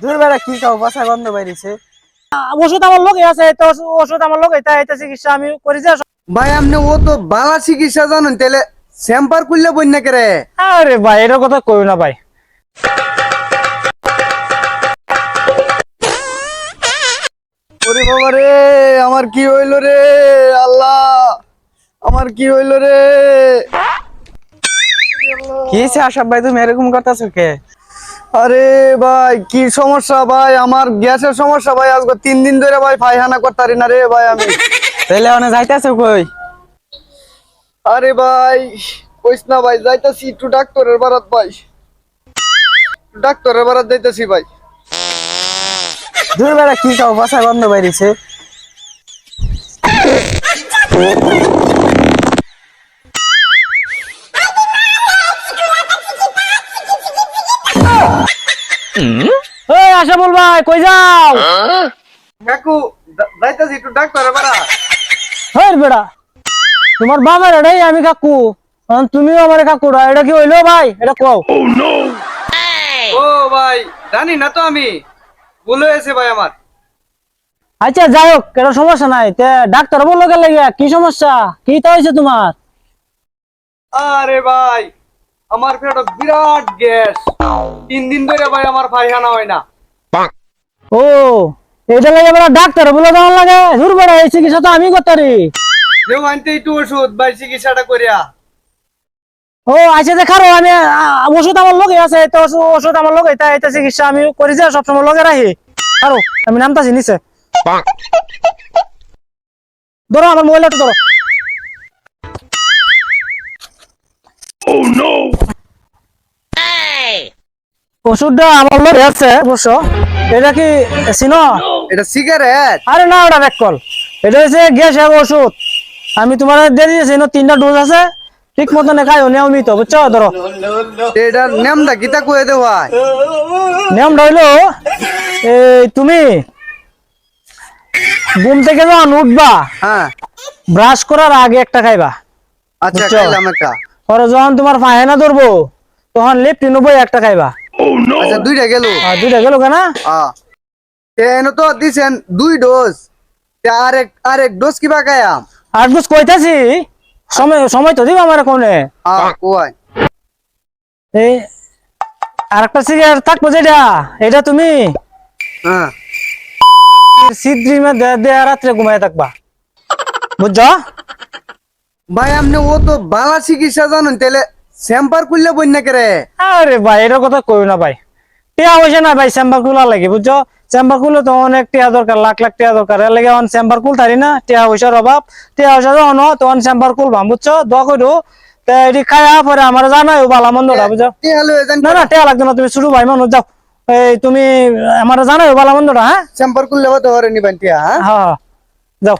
দূর বেড়া কি খাও বাসা গন্ধ বাইরেছে ওষুধ আমার লোক আছে তো ওষুধ আমার লোক এটা এটা চিকিৎসা আমি করি যে ভাই আপনি ও তো বালা চিকিৎসা জানেন তাহলে স্যাম্পার করলে বন্যা করে? আরে ভাই এটার কথা না ভাই। ওরে বাবা রে আমার কি হইল রে? আল্লাহ আমার কি হইল রে? কি আশাব ভাই তুমি এরকম করতেছো কে? আরে ভাই কি সমস্যা ভাই? আমার গ্যাসের সমস্যা ভাই আজকে তিন দিন ধরে ভাই পায়খানা করতারি না রে ভাই আমি। তাহলে অনেক যাইতেছো কই? আরে ভাই কইস না ভাই যাইতাছি একটু ডাক্তারের বারাত ভাই। ডাক্তারের বারাত যাইতাছি ভাই। দূর বেড়া কি খাও? বাসা গন্ধ বাইরেছে। ওই আশা বল ভাই কই যাও? কাকু যাইতাছি একটু হ্যাঁ বেড়া। তোমার এটাই আমি কাকু। তুমিও আমার কাকুরা এটা কি হইল ভাই? এটা কও। ও ভাই জানি না তো আমি। ভুল হয়েছে ভাই আমার। আচ্ছা যাই হোক এটা সমস্যা নাই। তে ডাক্তার বলল গেলে কি সমস্যা? কি তা হয়েছে তোমার? আরে ভাই আমার পেটে বিরাট গ্যাস। তিন দিন ধরে ভাই আমার পায়খানা হয় না। ও এটা লাগে এবার ডাক্তার বলে দেওয়ার লাগে দূর বেড়া এই চিকিৎসা তো আমি করতারি। যেও আনতে একটু ওষুধ ভাই চিকিৎসাটা করিয়া। ও আচ্ছা দেখারো আমি ওষুধ আমার লগে আছে তো ওষু- ওষুধ আমার লগে এটা এটা চিকিৎসা আমি করি যে সবসময় লগে রাখি। আরও আমি নামতাছি নিচে। ধরো আমার মোবাইলটা ধরো। ওষুধটা আমার লগে আছে। অবশ্য। এটা কি চিনো এটা সিগারেট। আরে না ওটা ব্যাক কল এটা হচ্ছে গ্যাস ওষুধ। আমি তোমার দিয়ে দিয়েছি তিনটা ডোজ আছে। ঠিক মতন খাইও নিয়মিত বুঝছ? ধরো। কয়ে দে ভাই। নিয়মটা হইল এই তুমি ঘুম থেকে যখন উঠবা হ্যাঁ। ব্রাশ করার আগে একটা খাইবা। আচ্ছা? খাইলাম একটা। পরে যখন তোমার পায়খানা ধরবো তখন লেফট নব্বই একটা খাইবা। আচ্ছা দুইটা গেল। আর দুইটা গেল কেনা? এন তো দিছেন দুই ডোজ তে আরেক আরেক ডোজ কিবা খায়াম আর বুঝ কইতাছি। সময় সময় তো দিবা আমার কোনে হ্যাঁ কোয়াই এই আর একটা সিগারেট থাকব যেটা এটা তুমি? হ্যাঁ। সিদ্রি মে দে দে রাত্রে ঘুমায় থাকবা। বুঝছ? ভাই আপনি ও তো বালা চিকিৎসা জানেন তাহলে স্যাম্পার করলে বন্যা করে? আরে ভাই এটার কথা কই না ভাই। টিয়া পয়সা না ভাই চেম্বার খুলা লাগে বুঝছ? চেম্বার খুলে তো অনেক টিয়া দরকার লাখ লাখ টিয়া দরকার। এর লাগে অন চেম্বার খুল তারি না টিয়া পয়সার অভাব। টিয়া পয়সা যখন হয়, তখন চেম্বার খুলবাম বুঝছ? দোয়া করো তা এটি খায়া পরে আমার জানাই ভালো মন্দটা কি এজন না না টিয়া লাগবে না তুমি শুরু ভাই মানুষ যাও। এই তুমি আমার জানাই ভালো মন্দটা হ্যাঁ? স্যাম্পার করলে হতে পারে নিবেন টিয়া হ্যাঁ? হ্যাঁ হ্যাঁ। যাও।